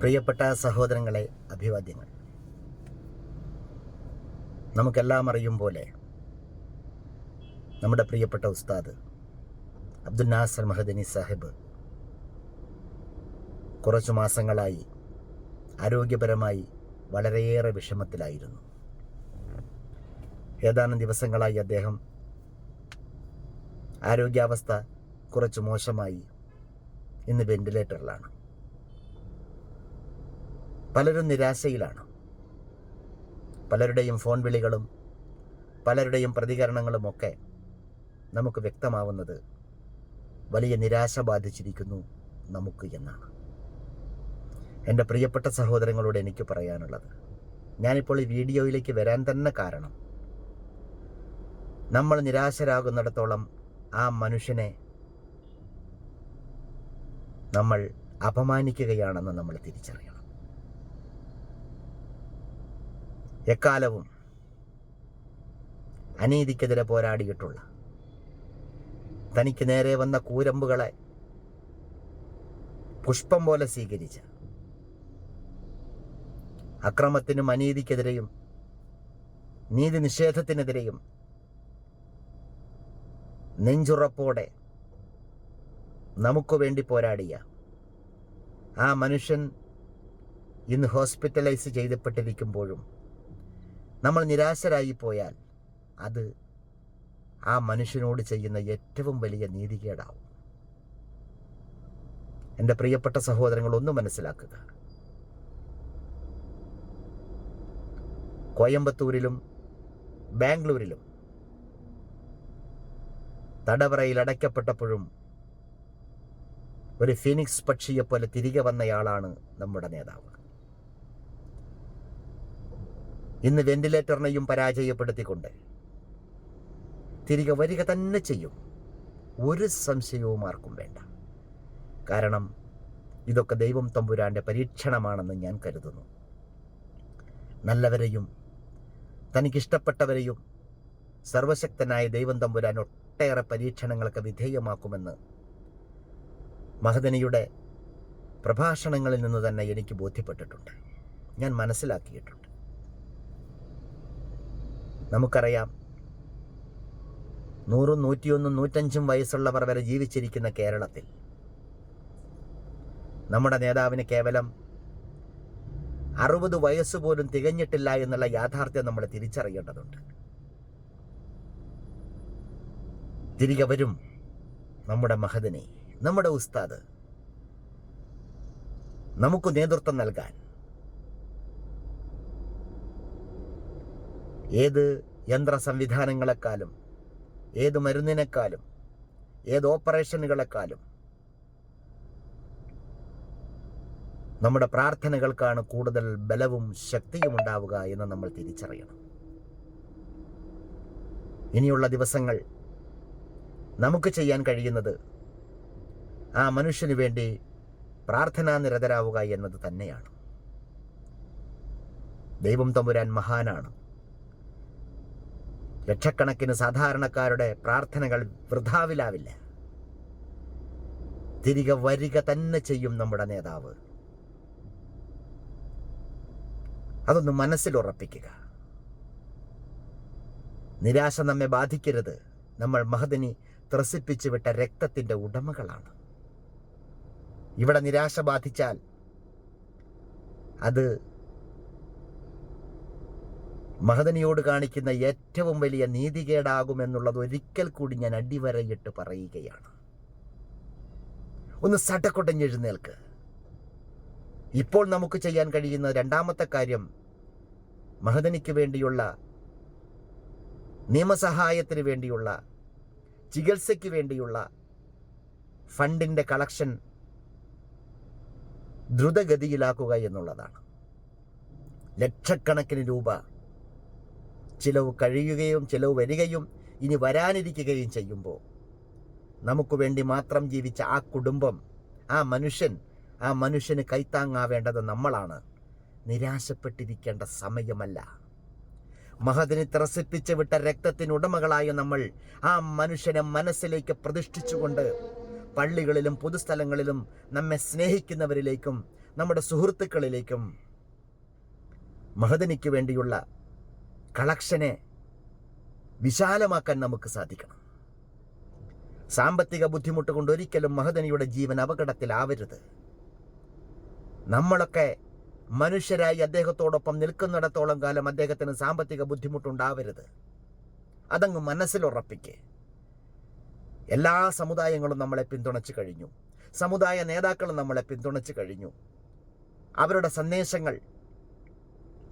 പ്രിയപ്പെട്ട സഹോദരങ്ങളെ അഭിവാദ്യങ്ങൾ. നമുക്കെല്ലാം അറിയും പോലെ നമ്മുടെ പ്രിയപ്പെട്ട ഉസ്താദ് അബ്ദുൽ നാസർ മഹദനി സാഹിബ് കുറച്ചു മാസങ്ങളായി ആരോഗ്യപരമായി വളരെയേറെ വിഷമത്തിലായിരുന്നു. ഏതാനും ദിവസങ്ങളായി അദ്ദേഹം ആരോഗ്യാവസ്ഥ കുറച്ച് മോശമായി ഇന്ന് വെന്റിലേറ്ററിലാണ്. പലരും നിരാശയിലാണ്. പലരുടെയും ഫോൺ വിളികളും പലരുടെയും പ്രതികരണങ്ങളും ഒക്കെ നമുക്ക് വ്യക്തമാവുന്നത് വലിയ നിരാശ ബാധിച്ചിരിക്കുന്നു നമുക്ക് എന്നാണ്. എന്റെ പ്രിയപ്പെട്ട സഹോദരങ്ങളോട് എനിക്ക് പറയാനുള്ളത് ഞാനിപ്പോൾ ഈ വീഡിയോയിലേക്ക് വരാൻ തന്നെ കാരണം നമ്മൾ നിരാശരാകുന്നിടത്തോളം ആ മനുഷ്യനെ നമ്മൾ അപമാനിക്കുകയാണെന്ന് നമ്മൾ തിരിച്ചറിയണം. എക്കാലവും അനീതിക്കെതിരെ പോരാടിയിട്ടുള്ള തനിക്ക് നേരെ വന്ന കൂരമ്പുകളെ പുഷ്പം പോലെ സ്വീകരിച്ച അക്രമത്തിനും അനീതിക്കെതിരെയും നീതി നിഷേധത്തിനെതിരെയും നെഞ്ചുറപ്പോടെ നമുക്ക് വേണ്ടി പോരാടിയ ആ മനുഷ്യൻ ഇന്ന് ഹോസ്പിറ്റലൈസ് ചെയ്യപ്പെട്ടിരിക്കുമ്പോഴും നമ്മൾ നിരാശരായി പോയാൽ അത് ആ മനുഷ്യനോട് ചെയ്യുന്ന ഏറ്റവും വലിയ നീതികേടാവും. എന്റെ പ്രിയപ്പെട്ട സഹോദരങ്ങൾ ഒന്ന് മനസ്സിലാക്കുക. കോയമ്പത്തൂരിലും ബാംഗ്ലൂരിലും തടവറയിൽ അടയ്ക്കപ്പെട്ടപ്പോഴും ഒരു ഫിനിക്സ് പക്ഷിയെപ്പോലെ തിരികെ വന്നയാളാണ് നമ്മുടെ നേതാവ്. ഇന്ന് വെന്റിലേറ്ററിനെയും പരാജയപ്പെടുത്തിക്കൊണ്ട്. തിരികെ വരിക തന്നെ ചെയ്യും. ഒരു സംശയവും ആർക്കും വേണ്ട. കാരണം ഇതൊക്കെ ദൈവം തമ്പുരാന്റെ പരീക്ഷണമാണെന്ന് ഞാൻ കരുതുന്നു. നല്ലവരെയും തനിക്കിഷ്ടപ്പെട്ടവരെയും സർവശക്തനായ ദൈവം തമ്പുരാൻ ഒട്ടേറെ പരീക്ഷണങ്ങൾക്ക് വിധേയമാക്കുമെന്ന് മഹദനിയുടെ പ്രഭാഷണങ്ങളിൽ നിന്ന് തന്നെ എനിക്ക് ബോധ്യപ്പെട്ടിട്ടുണ്ട്. ഞാൻ മനസ്സിലാക്കിയിട്ടുണ്ട്. നമുക്കറിയാം. നൂറും നൂറ്റിയൊന്നും നൂറ്റഞ്ചും വയസ്സുള്ളവർ വരെ ജീവിച്ചിരിക്കുന്ന കേരളത്തിൽ. നമ്മുടെ നേതാവിന് കേവലം അറുപത് വയസ്സ് പോലും തികഞ്ഞിട്ടില്ല എന്നുള്ള യാഥാർത്ഥ്യം നമ്മൾ തിരിച്ചറിയേണ്ടതുണ്ട്. തിരികെ വരും നമ്മുടെ മഹദിനെ നമ്മുടെ ഉസ്താദ്. നമുക്ക് നേതൃത്വം നൽകാൻ ഏത് യന്ത്ര സംവിധാനങ്ങളെക്കാളും ഏത് മരുന്നിനേക്കാളും ഏത് ഓപ്പറേഷനുകളെക്കാളും നമ്മുടെ പ്രാർത്ഥനകൾക്കാണ് കൂടുതൽ ബലവും ശക്തിയും ഉണ്ടാവുക എന്ന് നമ്മൾ തിരിച്ചറിയണം. ഇനിയുള്ള ദിവസങ്ങൾ നമുക്ക് ചെയ്യാൻ കഴിയുന്നത് ആ മനുഷ്യന് വേണ്ടി പ്രാർത്ഥനാ നിരതരാവുക എന്നത് തന്നെയാണ്. ദൈവം തമ്പുരാൻ മഹാനാണ്. ലക്ഷക്കണക്കിന് സാധാരണക്കാരുടെ പ്രാർത്ഥനകൾ വൃഥാവിലാവില്ല. തിരികെ വരിക തന്നെ ചെയ്യും നമ്മുടെ നേതാവ്. അതൊന്ന് മനസ്സിൽ ഉറപ്പിക്കുക. നിരാശ നമ്മെ ബാധിക്കരുത്. നമ്മൾ മഹദിനി ത്രസിപ്പിച്ചു വിട്ട രക്തത്തിന്റെ ഉടമകളാണ്. ഇവിടെ നിരാശ ബാധിച്ചാൽ അത് മഹദനിയോട് കാണിക്കുന്ന ഏറ്റവും വലിയ നീതികേടാകുമെന്നുള്ളത് ഒരിക്കൽ കൂടി ഞാൻ അടിവരയിട്ട് പറയുകയാണ്. ഒന്ന് സടക്കൊട്ടഞ്ഞെഴുന്നേൽക്ക് ഇപ്പോൾ നമുക്ക് ചെയ്യാൻ കഴിയുന്ന രണ്ടാമത്തെ കാര്യം മഹദനിക്ക് വേണ്ടിയുള്ള നിയമസഹായത്തിന് വേണ്ടിയുള്ള ചികിത്സയ്ക്ക് വേണ്ടിയുള്ള ഫണ്ടിന്റെ കളക്ഷൻ ദ്രുതഗതിയിലാക്കുക എന്നുള്ളതാണ്. ലക്ഷക്കണക്കിന് രൂപ ചിലവ് കഴിയുകയും ചിലവ് വരികയും ഇനി വരാനിരിക്കുകയും ചെയ്യുമ്പോൾ നമുക്ക് വേണ്ടി മാത്രം ജീവിച്ച ആ കുടുംബം ആ മനുഷ്യൻ ആ മനുഷ്യന് കൈത്താങ്ങാവേണ്ടത് നമ്മളാണ്. നിരാശപ്പെട്ടിരിക്കേണ്ട സമയമല്ല. മഹതിനെ ത്രസിപ്പിച്ച് വിട്ട രക്തത്തിനുടമകളായ നമ്മൾ ആ മനുഷ്യനെ മനസ്സിലേക്ക് പ്രതിഷ്ഠിച്ചുകൊണ്ട് പള്ളികളിലും പൊതുസ്ഥലങ്ങളിലും നമ്മെ സ്നേഹിക്കുന്നവരിലേക്കും നമ്മുടെ സുഹൃത്തുക്കളിലേക്കും മഹദനിക്ക് വേണ്ടിയുള്ള കളക്ഷനെ വിശാലമാക്കാൻ നമുക്ക് സാധിക്കണം. സാമ്പത്തിക ബുദ്ധിമുട്ട് കൊണ്ട് ഒരിക്കലും മഹദനിയുടെ ജീവൻ അപകടത്തിലാവരുത്. നമ്മളൊക്കെ മനുഷ്യരായി അദ്ദേഹത്തോടൊപ്പം നിൽക്കുന്നിടത്തോളം കാലം അദ്ദേഹത്തിന് സാമ്പത്തിക ബുദ്ധിമുട്ടുണ്ടാവരുത്. അതങ്ങ് മനസ്സിലുറപ്പിക്ക് എല്ലാ സമുദായങ്ങളും നമ്മളെ പിന്തുണച്ചു കഴിഞ്ഞു. സമുദായ നേതാക്കളും നമ്മളെ പിന്തുണച്ചു കഴിഞ്ഞു. അവരുടെ സന്ദേശങ്ങൾ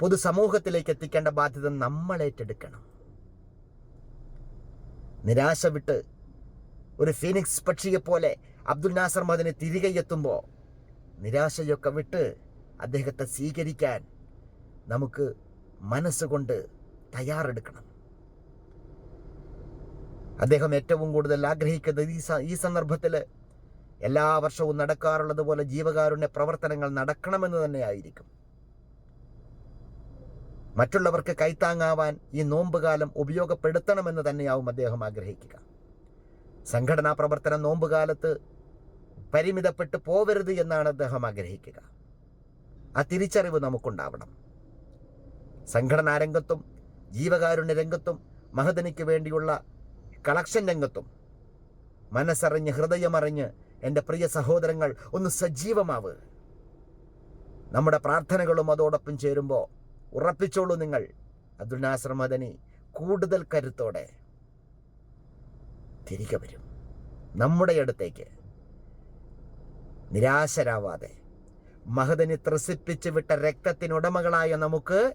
പൊതുസമൂഹത്തിലേക്ക് എത്തിക്കേണ്ട ബാധ്യത നമ്മൾ ഏറ്റെടുക്കണം. നിരാശ വിട്ട് ഒരു ഫീനിക്സ് പക്ഷിയെ പോലെ അബ്ദുൽ നാസർ മദിനെ തിരികെ എത്തുമ്പോൾ നിരാശയൊക്കെ വിട്ട് അദ്ദേഹത്തെ സ്വീകരിക്കാൻ നമുക്ക് മനസ്സുകൊണ്ട് തയ്യാറെടുക്കണം. അദ്ദേഹം ഏറ്റവും കൂടുതൽ ആഗ്രഹിക്കുന്നത് ഈ ഈ സന്ദർഭത്തിൽ എല്ലാ വർഷവും നടക്കാറുള്ളതുപോലെ ജീവകാരുണ്യ പ്രവർത്തനങ്ങൾ നടക്കണമെന്ന് തന്നെയായിരിക്കും. മറ്റുള്ളവർക്ക് കൈത്താങ്ങാവാൻ ഈ നോമ്പുകാലം ഉപയോഗപ്പെടുത്തണമെന്ന് തന്നെയാവും അദ്ദേഹം ആഗ്രഹിക്കുക. സംഘടനാ പ്രവർത്തനം നോമ്പുകാലത്ത് പരിമിതപ്പെട്ടു പോവരുത് എന്നാണ് അദ്ദേഹം ആഗ്രഹിക്കുക. ആ തിരിച്ചറിവ് നമുക്കുണ്ടാവണം. സംഘടനാ രംഗത്തും ജീവകാരുണ്യ രംഗത്തും മഹദനിക്ക് വേണ്ടിയുള്ള കളക്ഷൻ രംഗത്തും മനസ്സറിഞ്ഞ് ഹൃദയമറിഞ്ഞ് എന്റെ പ്രിയ സഹോദരങ്ങൾ ഒന്ന് സജീവമാവ്. നമ്മുടെ പ്രാർത്ഥനകളും അതോടൊപ്പം ചേരുമ്പോൾ ഉറപ്പിച്ചോളൂ നിങ്ങൾ. അബ്ദുൽ നാസർ മദനി കൂടുതൽ കരുത്തോടെ തിരികെ വരും. നമ്മുടെ അടുത്തേക്ക്. നിരാശരാവാതെ. മഹദനി ത്രസിപ്പിച്ച് വിട്ട രക്തത്തിനുടമകളായ നമുക്ക്